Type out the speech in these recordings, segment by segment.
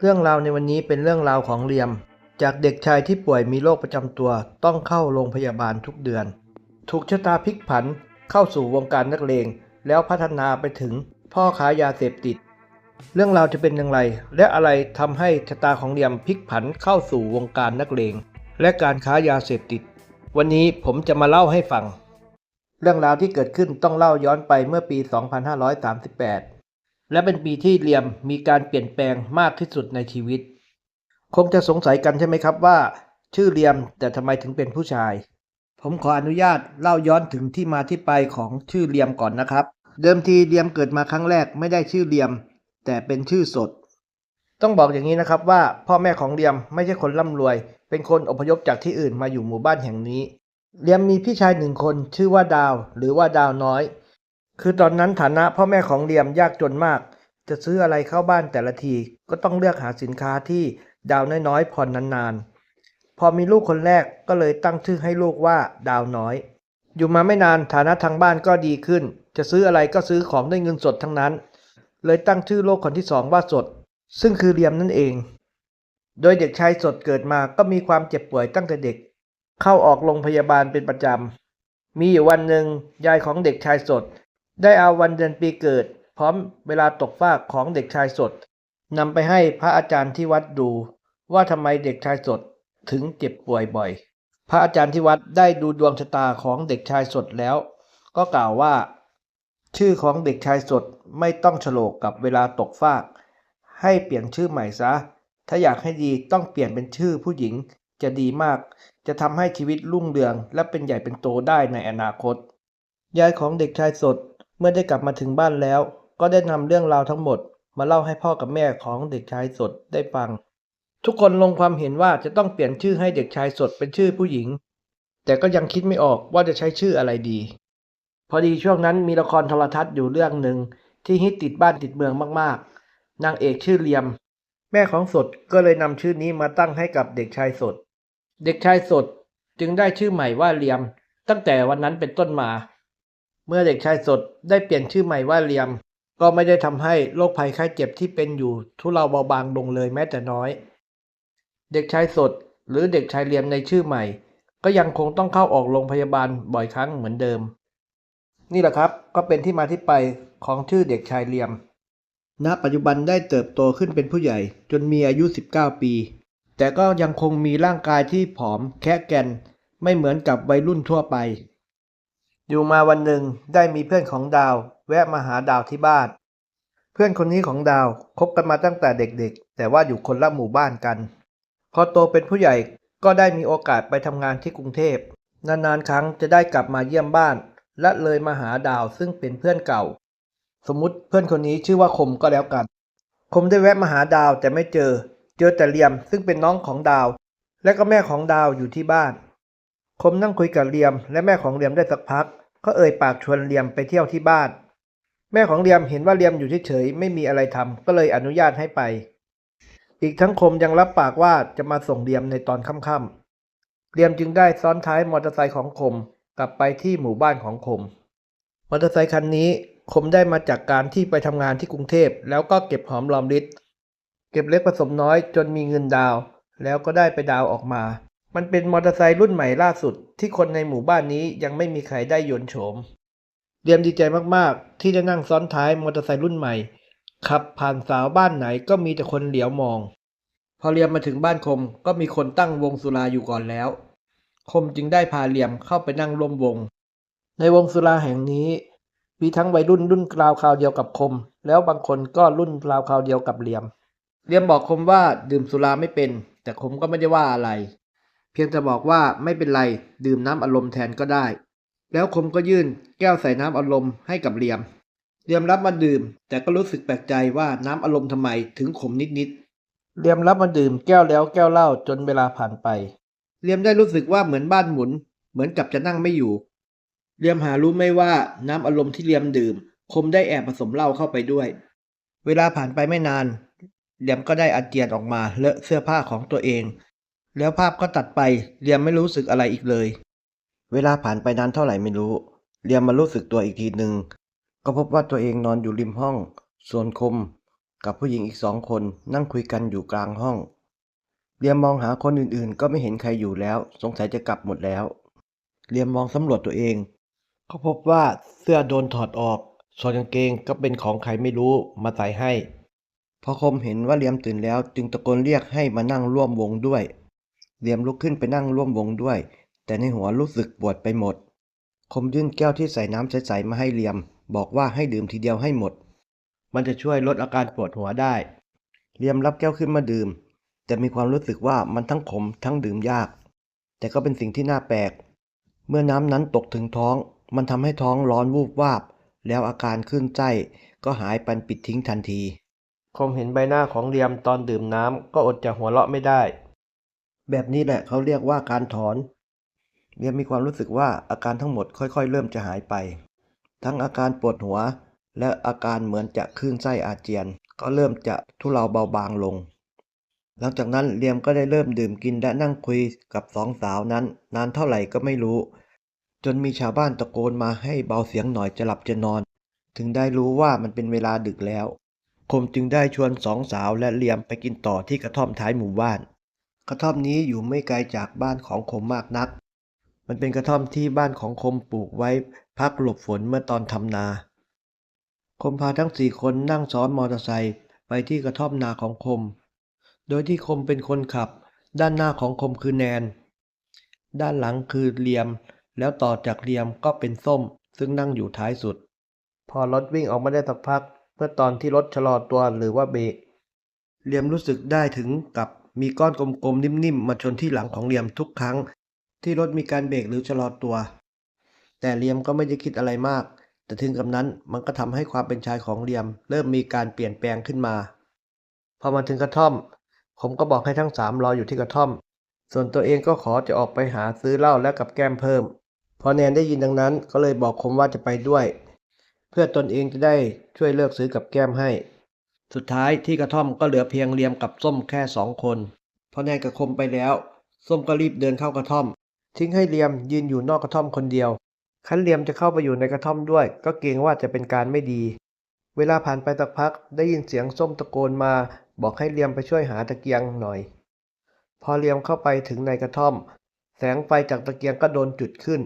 เรื่องราวในวันนี้เป็นเรื่องราวของเรียม จากเด็กชายที่ป่วยมีโรคประจำตัว ต้องเข้าโรงพยาบาลทุกเดือน ถูกชะตาพลิกผันเข้าสู่วงการนักเลง แล้วพัฒนาไปถึงพ่อค้ายาเสพติด เรื่องราวจะเป็นอย่างไร และอะไรทำให้ชะตาของเรียมพลิกผันเข้าสู่วงการนักเลง และการค้ายาเสพติด วันนี้ผมจะมาเล่าให้ฟัง เรื่องราวที่เกิดขึ้นต้องเล่าย้อนไปเมื่อปี 2538 และเป็นปีที่เรียมมีการเปลี่ยนแปลงมากที่สุดในชีวิต คงจะสงสัยกันใช่ไหมครับว่า ชื่อเรียมแต่ทำไมถึงเป็นผู้ชาย ผมขออนุญาตเล่าย้อนถึงที่มาที่ไปของชื่อเรียมก่อนนะครับ เดิมทีเรียมเกิดมาครั้งแรกไม่ได้ชื่อเรียม แต่เป็นชื่อสด ต้องบอกอย่างนี้นะครับว่าพ่อแม่ของเรียมไม่ใช่คนร่ำรวย เป็นคนอพยพจากที่อื่นมาอยู่หมู่บ้านแห่งนี้เรียมมีพี่ชายหนึ่งคนชื่อว่าดาว หรือว่าดาวน้อย คือตอนนั้นฐานะพ่อแม่ของเรียมยากจนมาก จะซื้ออะไรเข้าบ้านแต่ละทีก็ต้องเลือกหาสินค้าที่ดาวน้อยๆผ่อนนานๆ พอมีลูกคนแรกก็เลยตั้งชื่อให้ลูกว่าดาวน้อย อยู่มาไม่นานฐานะทางบ้านก็ดีขึ้น จะซื้ออะไรก็ซื้อของด้วยเงินสดทั้งนั้น เลยตั้งชื่อโลกคนที่สองว่าสด ซึ่งคือเรียมนั่นเอง โดยเด็กชายสดเกิดมาก็มีความเจ็บป่วยตั้งแต่เด็ก เข้าออกโรงพยาบาลเป็นประจำมีอยู่วันหนึ่งยายของเด็กชายสด ได้เอาวันเดือนปีเกิด พร้อมเวลาตกฟากของเด็กชายสดนำไปให้พระอาจารย์ที่วัดดู ว่าทำไมเด็กชายสดถึงเจ็บป่วยบ่อย พระอาจารย์ที่วัดได้ดูดวงชะตาของเด็กชายสดแล้ว ก็กล่าวว่า ชื่อของเด็กชายสดไม่ต้องฉลกกับเวลาตกฟาก ให้เปลี่ยนชื่อใหม่ซะ ถ้าอยากให้ดีต้องเปลี่ยนเป็นชื่อผู้หญิงจะดีมาก จะทำให้ชีวิตรุ่งเรือง และเป็นใหญ่เป็นโตได้ในอนาคต ยายของเด็กชายสด เมื่อได้กลับมาถึงบ้านแล้ว ก็ได้นำเรื่องราวทั้งหมด มาเล่าให้พ่อกับแม่ของเด็กชายสดได้ฟัง ทุกคนลงความเห็นว่าจะต้องเปลี่ยนชื่อให้เด็กชายสดเป็นชื่อผู้หญิง แต่ก็ยังคิดไม่ออกว่าจะใช้ชื่ออะไรดี พอดีช่วงนั้นมีละครโทรทัศน์อยู่เรื่องหนึ่งที่ฮิตติดบ้านติดเมืองมากๆ นางเอกชื่อเลียม แม่ของสดก็เลยนำชื่อนี้มาตั้งให้กับเด็กชายสด เด็กชายสดจึงได้ชื่อใหม่ว่าเลียม ตั้งแต่วันนั้นเป็นต้นมา เมื่อเด็กชายสดได้เปลี่ยนชื่อใหม่ว่าเลียม ก็ไม่ได้ทำให้โรคภัยไข้เจ็บที่เป็นอยู่ทุเลาเบาบางลงเลยแม้แต่น้อย เด็กชายสดหรือเด็กชายเลียมในชื่อใหม่ ก็ยังคงต้องเข้าออกโรงพยาบาลบ่อยครั้งเหมือนเดิม นี่แหละครับก็เป็นที่มาที่ไปของชื่อเด็กชายเลียม ณ ปัจจุบันได้เติบโตขึ้นเป็นผู้ใหญ่ จนมีอายุ 19 ปี แต่ก็ยังคงมีร่างกายที่ผอมแคะแกนไม่เหมือนกับวัยรุ่นทั่วไป อยู่มาวันหนึ่งได้มีเพื่อนของดาว แวะมาหาดาวที่บ้าน เพื่อนคนนี้ของดาวคบกันมาตั้งแต่เด็กๆ แต่ว่าอยู่คนละหมู่บ้านกัน พอโตเป็นผู้ใหญ่ก็ได้มีโอกาสไปทำงานที่กรุงเทพนานๆครั้งจะได้กลับมาเยี่ยมบ้าน และเลยมาหาดาวซึ่งเป็นเพื่อนเก่า สมมติเพื่อนคนนี้ชื่อว่าคมก็แล้วกัน คมได้แวะมาหาดาวแต่ไม่เจอ เจอแต่เลียมซึ่งเป็นน้องของดาว และก็แม่ของดาวอยู่ที่บ้าน คมนั่งคุยกับเลียมและแม่ของเลียมได้สักพัก ก็เอ่ยปากชวนเลียมไปเที่ยวที่บ้าน แม่ของเลียมเห็นว่าเลียมอยู่เฉยๆไม่มีอะไรทำก็เลยอนุญาตให้ไป อีกทั้งคมยังรับปากว่าจะมาส่งเลียมในตอนค่ำๆเลียมจึงได้ซ้อนท้ายมอเตอร์ไซค์ของคมกลับไปที่หมู่บ้านของคมมอเตอร์ไซค์คันนี้คมได้มาจากการที่ไปทำงานที่กรุงเทพแล้วก็เก็บหอมรอมริบเก็บเล็กผสมน้อยจนมีเงินดาว แล้วก็ได้ไปดาวออกมา มันเป็นมอเตอร์ไซค์รุ่นใหม่ล่าสุด ที่คนในหมู่บ้านนี้ยังไม่มีใครได้ยนโฉม เรียมดีใจมากๆ ที่ได้นั่งซ้อนท้ายมอเตอร์ไซค์รุ่นใหม่ ขับผ่านสาวบ้านไหนก็มีแต่คนเหลียวมอง พอเรียมมาถึงบ้านคมก็มีคนตั้งวงสุราอยู่ก่อนแล้ว คมจึงได้พาเรียมเข้าไปนั่งร่วมวง ในวงสุราแห่งนี้มีทั้งวัยรุ่นรุ่นราวคราวเดียวกับคม แล้วบางคนก็รุ่นราวคราวเดียวกับเลียมเลียมบอกคมว่าดื่มสุราไม่เป็น แต่คมก็ไม่ได้ว่าอะไร พียงแต่บอกว่าไม่เป็นไรดื่มน้ำอารมณ์แทนก็ได้ แล้วคมก็ยื่นแก้วใส่น้ำอารมณ์ให้กับเลียมเลียมรับมาดื่ม แต่ก็รู้สึกแปลกใจว่าน้ำอารมณ์ทำไมถึงขมนิดๆเลียมรับมาดื่มแก้วแล้วแก้วเล่าจนเวลาผ่านไปเลียมได้รู้สึกว่าเหมือนบ้านหมุน เหมือนกับจะนั่งไม่อยู่เลียมหารู้ไม่ว่าน้ำอารมณ์ที่เลียมดื่ม คมได้แอบผสมเหล้าเข้าไปด้วย เวลาผ่านไปไม่นานเลียมก็ได้อาเจียนออกมาเลอะเสื้อผ้าของตัวเอง แล้วภาพก็ตัดไปเลียมไม่รู้สึกอะไรอีกเลย เวลาผ่านไปนานเท่าไหร่ไม่รู้เลียมมารู้สึกตัวอีกทีหนึ่งก็พบว่าตัวเองนอนอยู่ริมห้อง ส่วนคม กับผู้หญิงอีกสองคนนั่งคุยกันอยู่กลางห้อง เรียมมองหาคนอื่นๆ ก็ไม่เห็นใครอยู่แล้ว สงสัยจะกลับหมดแล้ว เรียมมองสำรวจตัวเองเขาพบว่าเสื้อโดนถอดออก ส่วนกางเกงก็เป็นของใครไม่รู้มาใส่ให้ พอคมเห็นว่าเลียมตื่นแล้วจึงตะโกนเรียกให้มานั่งร่วมวงด้วย เลียมลุกขึ้นไปนั่งร่วมวงด้วย แต่ในหัวรู้สึกปวดไปหมด คมยื่นแก้วที่ใส่น้ำใสๆมาให้เลียม บอกว่าให้ดื่มทีเดียวให้หมด มันจะช่วยลดอาการปวดหัวได้เลียมรับแก้วขึ้นมาดื่ม แต่มีความรู้สึกว่ามันทั้งขมทั้งดื่มยาก แต่ก็เป็นสิ่งที่น่าแปลก เมื่อน้ำนั้นตกถึงท้อง มันทำให้ท้องร้อนวูบวาบ แล้วอาการขึ้นไส้ก็หายปันปิดทิ้งทันที คมเห็นใบหน้าของเรียมตอนดื่มน้ำก็อดจะหัวเราะไม่ได้ แบบนี้แหละเขาเรียกว่าการถอนเรียมมีความรู้สึกว่าอาการทั้งหมดค่อยๆ เริ่มจะหายไป ทั้งอาการปวดหัว และอาการเหมือนจะคลื่นไส้อาเจียน ก็เริ่มจะทุเลาเบาบางลง หลังจากนั้นเรียมก็ได้เริ่มดื่มกินและนั่งคุยกับสองสาวนั้น นานเท่าไหร่ก็ไม่รู้ จนมีชาวบ้านตะโกนมาให้เบาเสียงหน่อยจะหลับจะนอน ถึงได้รู้ว่ามันเป็นเวลาดึกแล้ว คมจึงได้ชวนสองสาวและเลียมไปกินต่อที่กระท่อมท้ายหมู่บ้าน กระท่อมนี้อยู่ไม่ไกลจากบ้านของคมมากนัก มันเป็นกระท่อมที่บ้านของคมปลูกไว้พักหลบฝนเมื่อตอนทำนา คมพาทั้งสี่คนนั่งซ้อนมอเตอร์ไซค์ไปที่กระท่อมนาของคม โดยที่คมเป็นคนขับ ด้านหน้าของคมคือแนน ด้านหลังคือเลียม แล้วต่อจากเลียมก็เป็นส้ม ซึ่งนั่งอยู่ท้ายสุด พอรถวิ่งออกมาได้สักพัก เมื่อตอนที่รถชะลอตัวหรือว่าเบรกเลียมรู้สึกได้ถึงกับ มีก้อนกลมๆ นิ่มๆ มาชนที่หลังของเลียมทุกครั้ง ที่รถมีการเบรกหรือชะลอตัว แต่เลียมก็ไม่ได้คิดอะไรมาก แต่ถึงกับนั้นมันก็ทำให้ความเป็นชายของเลียม เริ่มมีการเปลี่ยนแปลงขึ้นมา พอมาถึงกระท่อม ผมก็บอกให้ทั้งสามรออยู่ที่กระท่อม ส่วนตัวเองก็ขอจะออกไปหาซื้อเหล้าและกับแก้มเพิ่ม พอแนนได้ยินดังนั้นก็เลยบอกคมว่าจะไปด้วย เพื่อตนเองจะได้ช่วยเลิกซื้อกับแก้มให้ สุดท้ายที่กระท่อมก็เหลือเพียงเลียมกับส้มแค่สองคนพอแนนกับคมไปแล้ว ส้มก็รีบเดินเข้ากระท่อม ทิ้งให้เลียมยืนอยู่นอกกระท่อมคนเดียวคันเลียมจะเข้าไปอยู่ในกระท่อมด้วย ก็เกรงว่าจะเป็นการไม่ดี เวลาผ่านไปสักพักได้ยินเสียงส้มตะโกนมา บอกให้เลียมไปช่วยหาตะเกียงหน่อย พอเลียมเข้าไปถึงในกระท่อม แสงไฟจากตะเกียงก็โดนจุดขึ้น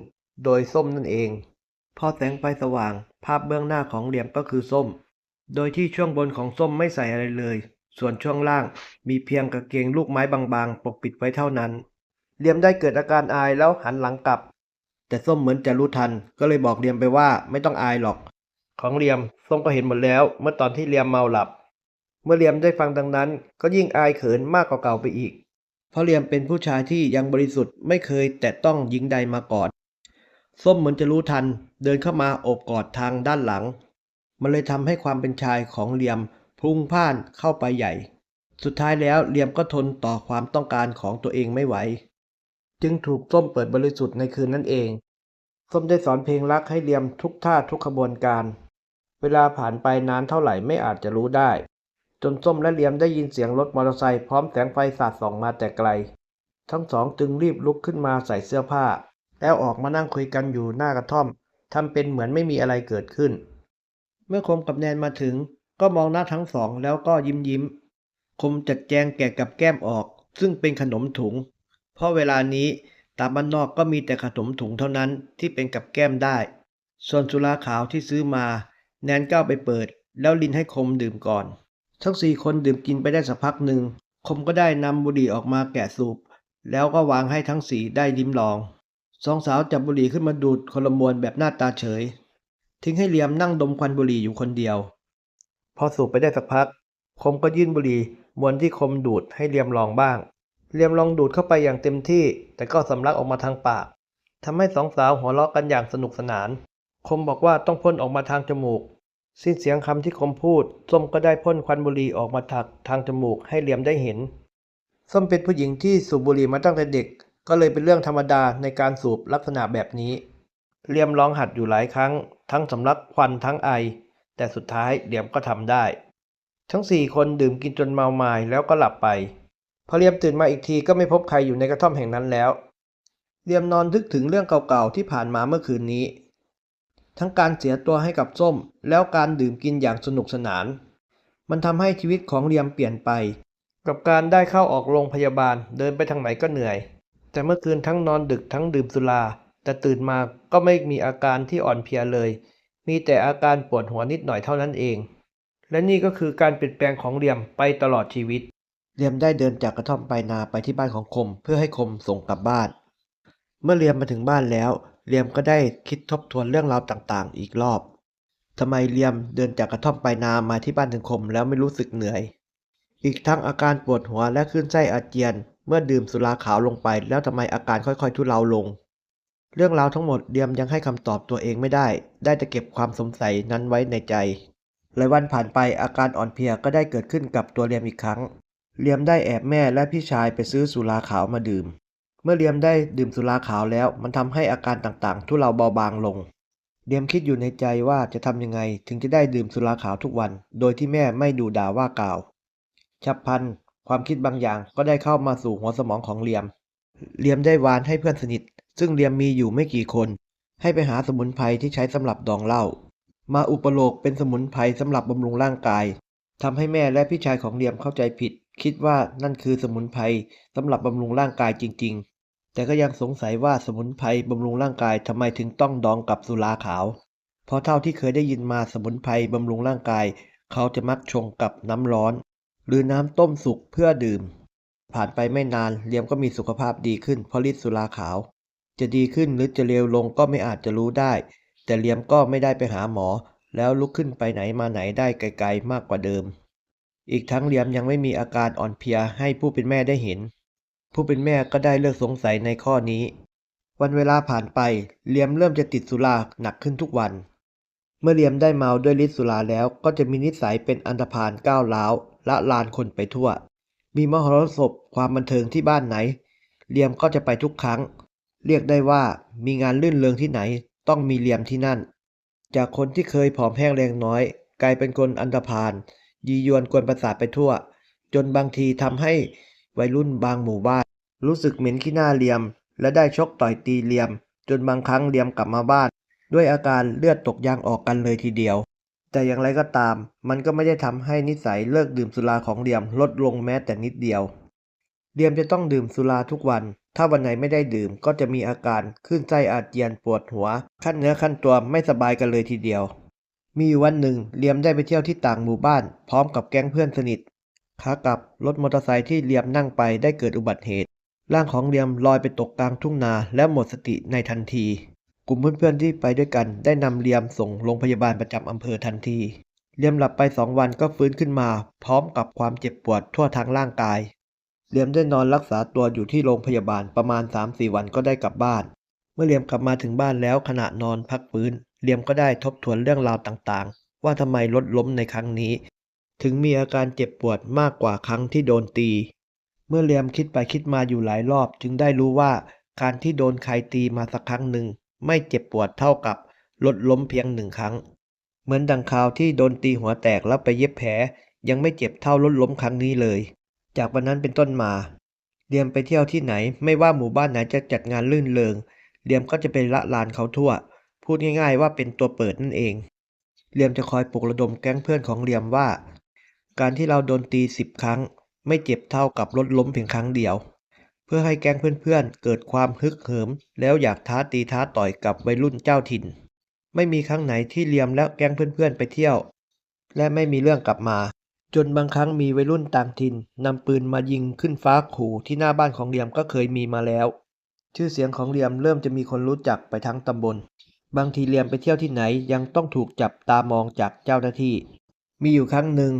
โดยส้มนั่นเอง พอแสงไฟสว่าง ภาพเบื้องหน้าของเลียมก็คือส้ม โดยที่ช่วงบนของส้มไม่ใส่อะไรเลย ส่วนช่วงล่างมีเพียงกางเกงลูกไม้บางๆ ปกปิดไว้เท่านั้น เลียมได้เกิดอาการอายแล้วหันหลังกลับ แต่ส้มเหมือนจะรู้ทัน ก็เลยบอกเลียมไปว่าไม่ต้องอายหรอก ของเลียมส้มก็เห็นหมดแล้ว เมื่อตอนที่เลียมเมาหลับ เมื่อเลียมได้ฟังดังนั้น ก็ยิ่งอายเขินมากกว่าเก่าไปอีก เพราะเลียมเป็นผู้ชายที่ยังบริสุทธิ์ไม่เคยแตะต้องหญิงใดมาก่อน ส้มเหมือนจะรู้ทัน เดินเข้ามาโอบกอดทางด้านหลัง มันเลยทำให้ความเป็นชายของเลียมพุ่งพ่านเข้าไปใหญ่ สุดท้ายแล้วเลียมก็ทนต่อความต้องการของตัวเองไม่ไหว จึงถูกส้มเปิดบริสุทธิ์ในคืนนั้นเอง ส้มได้สอนเพลงรักให้เลียมทุกท่าทุกขบวนการ เวลาผ่านไปนานเท่าไหร่ไม่อาจจะรู้ได้ จนส้มและเลียมได้ยินเสียงรถมอเตอร์ไซค์พร้อมแสงไฟสาดส่องมาแต่ไกล ทั้งสองจึงรีบลุกขึ้นมาใส่เสื้อผ้า แล้วออกมานั่งคุยกันอยู่หน้ากระท่อมทำเป็นเหมือนไม่มีอะไรเกิดขึ้น เมื่อคมกับแนนมาถึง ก็มองหน้าทั้งสองแล้วก็ยิ้มยิ้ม คมจัดแจงแกะกับแก้มออก ซึ่งเป็นขนมถุง เพราะเวลานี้ตามบ้านนอกก็มีแต่ขนมถุงเท่านั้นที่เป็นกับแก้มได้ ส่วนสุราขาวที่ซื้อมา แนนก็เอาไปเปิด แล้วลินให้คมดื่มก่อน ทั้งสี่คนดื่มกินไปได้สักพักหนึ่ง คมก็ได้นำบุหรี่ออกมาแกะสูบ แล้วก็วางให้ทั้งสี่ได้ลิ้มลอง สองสาวจับบุหรี่ขึ้นมาดูดคนละมวนแบบหน้าตาเฉย ทิ้งให้เลียมนั่งดมควันบุหรี่อยู่คนเดียว พอสูบไปได้สักพัก คมก็ยื่นบุหรี่มวนที่คมดูดให้เลียมลองบ้าง เลียมลองดูดเข้าไปอย่างเต็มที่ แต่ก็สำลักออกมาทางปากทำให้สองสาวหัวเราะกันอย่างสนุกสนาน คมบอกว่าต้องพ่นออกมาทางจมูก สิ้นเสียงคำที่คมพูด ส้มก็ได้พ่นควันบุหรี่ออกมาถักทางจมูกให้เลียมได้เห็น ส้มเป็นผู้หญิงที่สูบบุหรี่มาตั้งแต่เด็ก ก็เลยเป็นเรื่องธรรมดาในการสูบลักษณะแบบนี้ เลียมลองหัดอยู่หลายครั้ง ทั้งสำลักควันทั้งไอ แต่สุดท้ายเลียมก็ทำได้ ทั้งสี่คนดื่มกินจนเมามายแล้วก็หลับไป พอเลียมตื่นมาอีกทีก็ไม่พบใครอยู่ในกระท่อมแห่งนั้นแล้วเลียมนอนนึกถึงเรื่องเก่าๆที่ผ่านมาเมื่อคืนนี้ ทั้งการเสียตัวให้กับส้ม แล้วการดื่มกินอย่างสนุกสนาน มันทำให้ชีวิตของเลียมเปลี่ยนไป กับการได้เข้าออกโรงพยาบาลเดินไปทางไหนก็เหนื่อย แต่เมื่อคืนทั้งนอนดึกทั้งดื่มสุรา แต่ตื่นมาก็ไม่มีอาการที่อ่อนเพลียเลย มีแต่อาการปวดหัวนิดหน่อยเท่านั้นเอง และนี่ก็คือการเปลี่ยนแปลงของเลียมไปตลอดชีวิตเลียมได้เดินจากกระท่อมปลายนาไปที่บ้านของคม เพื่อให้คมส่งกลับบ้าน เมื่อเลียมมาถึงบ้านแล้วเลียมก็ได้คิดทบทวนเรื่องราวต่างๆ อีกรอบทำไมเลียมเดินจากกระท่อมปลายนามาที่บ้านถึงคมแล้วไม่รู้สึกเหนื่อย อีกทั้งอาการปวดหัวและคลื่นไส้อาเจียน เมื่อดื่มสุราขาวลงไป แล้วทำไมอาการค่อยๆทุเลาลง เรื่องราวทั้งหมดเลียมยังให้คำตอบตัวเองไม่ได้ ได้แต่เก็บความสงสัยนั้นไว้ในใจ หลายวันผ่านไปอาการอ่อนเพลียก็ได้เกิดขึ้นกับตัวเลียมอีกครั้ง เลียมได้แอบแม่และพี่ชายไปซื้อสุราขาวมาดื่ม เมื่อเลียมได้ดื่มสุราขาวแล้ว มันทำให้อาการต่างๆ ทุเลาเบาบางลง เลียมคิดอยู่ในใจว่าจะทำยังไงถึงจะได้ดื่มสุราขาวทุกวัน โดยที่แม่ไม่ดูด่าว่ากล่าว ฉับพลันความคิดบางอย่างก็ได้เข้ามาสู่หัวสมองของเลียมเลียมได้วานให้เพื่อนสนิท ซึ่งเลียมมีอยู่ไม่กี่คน ให้ไปหาสมุนไพรที่ใช้สำหรับดองเหล้ามาอุปโลกเป็นสมุนไพรสำหรับบำรุงร่างกายทำให้แม่และพี่ชายของเลียมเข้าใจผิด คิดว่านั่นคือสมุนไพรสำหรับบำรุงร่างกายจริง ๆ แต่ก็ยังสงสัยว่าสมุนไพรบำรุงร่างกายทำไมถึงต้องดองกับสุราขาว เพราะเท่าที่เคยได้ยินมาสมุนไพรบำรุงร่างกาย เขาจะมักชงกับน้ำร้อน หรือน้ำต้มสุกเพื่อดื่ม ผ่านไปไม่นานเลียมก็มีสุขภาพดีขึ้นเพราะฤทธิ์สุราขาว จะดีขึ้นหรือจะเลวลงก็ไม่อาจจะรู้ได้ แต่เลียมก็ไม่ได้ไปหาหมอ แล้วลุกขึ้นไปไหนมาไหนได้ไกลๆมากกว่าเดิม อีกทั้งเลียมยังไม่มีอาการอ่อนเพลียให้ผู้เป็นแม่ได้เห็น ผู้เป็นแม่ก็ได้เลิกสงสัยในข้อนี้ วันเวลาผ่านไปเลียมเริ่มจะติดสุราหนักขึ้นทุกวัน เมื่อเลียมได้เมาด้วยฤทธิ์สุราแล้วก็จะมีนิสัยเป็นอันธพาลก้าวร้าวละลานคนไปทั่ว มีมหรสพความบันเทิงที่บ้านไหนเลียมก็จะไปทุกครั้ง เรียกได้ว่ามีงานลื่นเริงที่ไหนต้องมีเหลี่ยมที่นั่น จากคนที่เคยผอมแห้งแรงน้อย กลายเป็นคนอันธพาลยียวนกวนประสาทไปทั่ว จนบางทีทำให้วัยรุ่นบางหมู่บ้าน รู้สึกเหม็นขี้หน้าเหลี่ยม และได้ชกต่อยตีเหลี่ยม จนบางครั้งเหลี่ยมกลับมาบ้าน ด้วยอาการเลือดตกยางออกกันเลยทีเดียว แต่อย่างไรก็ตาม มันก็ไม่ได้ทำให้นิสัยเลิกดื่มสุราของเหลี่ยมลดลงแม้แต่นิดเดียวเลียมจะต้องดื่มสุราทุกวัน ถ้าวันไหนไม่ได้ดื่มก็จะมีอาการขึ้นไส้อาเจียนปวดหัว ขั้นเนื้อขั้นตัวไม่สบายกันเลยทีเดียว มีวันหนึ่งเลียมได้ไปเที่ยวที่ต่างหมู่บ้าน พร้อมกับแก๊งเพื่อนสนิทขากลับรถมอเตอร์ไซค์ที่เลียมนั่งไปได้เกิดอุบัติเหตุ ร่างของเลียมลอยไปตกกลางทุ่งนาและหมดสติในทันที กลุ่มเพื่อนๆที่ไปด้วยกัน ได้นำเลียมส่งโรงพยาบาลประจำอำเภอทันที เลียมหลับไปสองวันก็ฟื้นขึ้นมา พร้อมกับความเจ็บปวดทั่วทั้งร่างกาย เลียมได้นอนรักษาตัวอยู่ที่โรงพยาบาลประมาณ 3-4 วันก็ได้กลับบ้าน เมื่อเลียมกลับมาถึงบ้านแล้วขณะนอนพักฟื้น เลียมก็ได้ทบทวนเรื่องราวต่างๆ ว่าทำไมรถล้มในครั้งนี้ ถึงมีอาการเจ็บปวดมากกว่าครั้งที่โดนตี เมื่อเลียมคิดไปคิดมาอยู่หลายรอบ จึงได้รู้ว่าการที่โดนใครตีมาสักครั้งหนึ่งไม่เจ็บปวดเท่ากับรถล้มเพียงหนึ่งครั้ง เหมือนดังคราวที่โดนตีหัวแตกแล้วไปเย็บแผลยังไม่เจ็บเท่ารถล้มครั้งนี้เลย จากวันนั้นเป็นต้นมาเลียมไปเที่ยวที่ไหน ไม่ว่าหมู่บ้านไหนจะจัดงานลื่นเริงเลียมก็จะไปละลานเขาทั่ว พูดง่าย ๆ ว่าเป็นตัวเปิดนั่นเองเลียมจะคอยปลุกระดมแก๊งเพื่อนของเลียมว่า การที่เราโดนตีสิบครั้ง ไม่เจ็บเท่ากับรถล้มเพียงครั้งเดียว เพื่อให้แก๊งเพื่อนๆ เกิดความฮึกเหิม แล้วอยากท้าตีท้าต่อยกับวัยรุ่นเจ้าถิ่น ไม่มีครั้งไหนที่เลียมและแก๊งเพื่อนๆไปเที่ยว และไม่มีเรื่องกลับมา จนบางครั้งมีวัยรุ่นต่างถิ่นนำปืนมายิงขึ้นฟ้าขู่ที่หน้าบ้านของเลียมก็เคยมีมาแล้ว ชื่อเสียงของเลียมเริ่มจะมีคนรู้จักไปทั้งตำบล บางทีเลียมไปเที่ยวที่ไหนยังต้องถูกจับตามองจากเจ้าหน้าที่ มีอยู่ครั้งหนึ่ง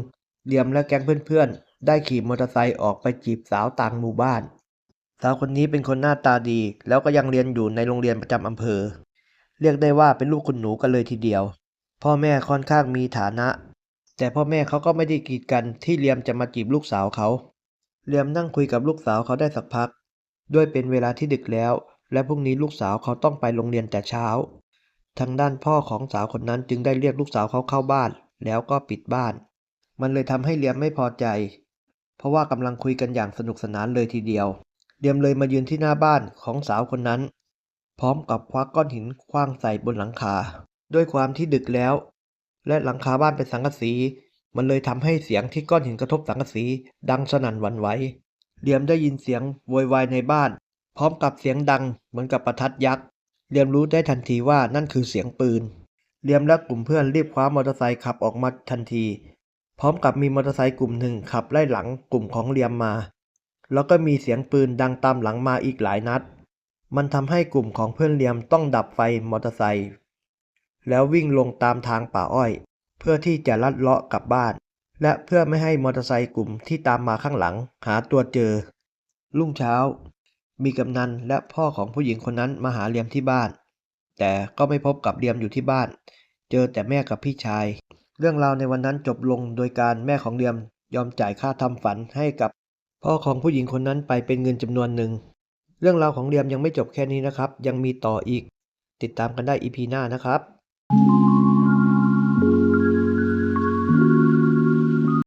เลียมและแก๊งเพื่อนๆ ได้ขี่มอเตอร์ไซค์ออกไปจีบสาวต่างหมู่บ้าน สาวคนนี้เป็นคนหน้าตาดี แล้วก็ยังเรียนอยู่ในโรงเรียนประจำอำเภอ เรียกได้ว่าเป็นลูกคุณหนูกันเลยทีเดียว พ่อแม่ค่อนข้างมีฐานะ แต่พ่อแม่เขาก็ไม่ได้กีดกันที่เลียมจะมาจีบลูกสาวเขา เลียมนั่งคุยกับลูกสาวเขาได้สักพัก ด้วยเป็นเวลาที่ดึกแล้ว และพรุ่งนี้ลูกสาวเขาต้องไปโรงเรียนแต่เช้า ทางด้านพ่อของสาวคนนั้นจึงได้เรียกลูกสาวเขาเข้าบ้าน แล้วก็ปิดบ้าน มันเลยทำให้เลียมไม่พอใจ เพราะว่ากำลังคุยกันอย่างสนุกสนานเลยทีเดียว เลียมเลยมายืนที่หน้าบ้านของสาวคนนั้น พร้อมกับควักก้อนหินคว้างใส่บนหลังคา ด้วยความที่ดึกแล้ว และหลังคาบ้านเป็นสังกะสี มันเลยทำให้เสียงที่ก้อนหินกระทบสังกะสี ดังสนั่นหวั่นไหวเหลียมได้ยินเสียงโวยวายในบ้าน พร้อมกับเสียงดังเหมือนกับประทัดยักษ์เหลียมรู้ได้ทันทีว่านั่นคือเสียงปืนเหลียมและกลุ่มเพื่อนรีบคว้ามอเตอร์ไซค์ขับออกมาทันที พร้อมกับมีมอเตอร์ไซค์กลุ่มหนึ่งขับไล่หลังกลุ่มของเหลียมมา แล้วก็มีเสียงปืนดังตามหลังมาอีกหลายนัด มันทำให้กลุ่มของเพื่อนเหลียมต้องดับไฟมอเตอร์ไซค์ แล้ววิ่งลงตามทางป่าอ้อย เพื่อที่จะลัดเลาะกลับบ้าน และเพื่อไม่ให้มอเตอร์ไซค์กลุ่มที่ตามมาข้างหลังหาตัวเจอ รุ่งเช้า มีกำนันและพ่อของผู้หญิงคนนั้นมาหาเลียมที่บ้าน แต่ก็ไม่พบกับเลียมอยู่ที่บ้าน เจอแต่แม่กับพี่ชาย เรื่องราวในวันนั้นจบลงโดยการแม่ของเลียมยอมจ่ายค่าทำฝันให้กับพ่อของผู้หญิงคนนั้นไปเป็นเงินจำนวนหนึ่ง เรื่องราวของเลียมยังไม่จบแค่นี้นะครับ ยังมีต่ออีก ติดตามกันได้อีพีหน้านะครับ thank you.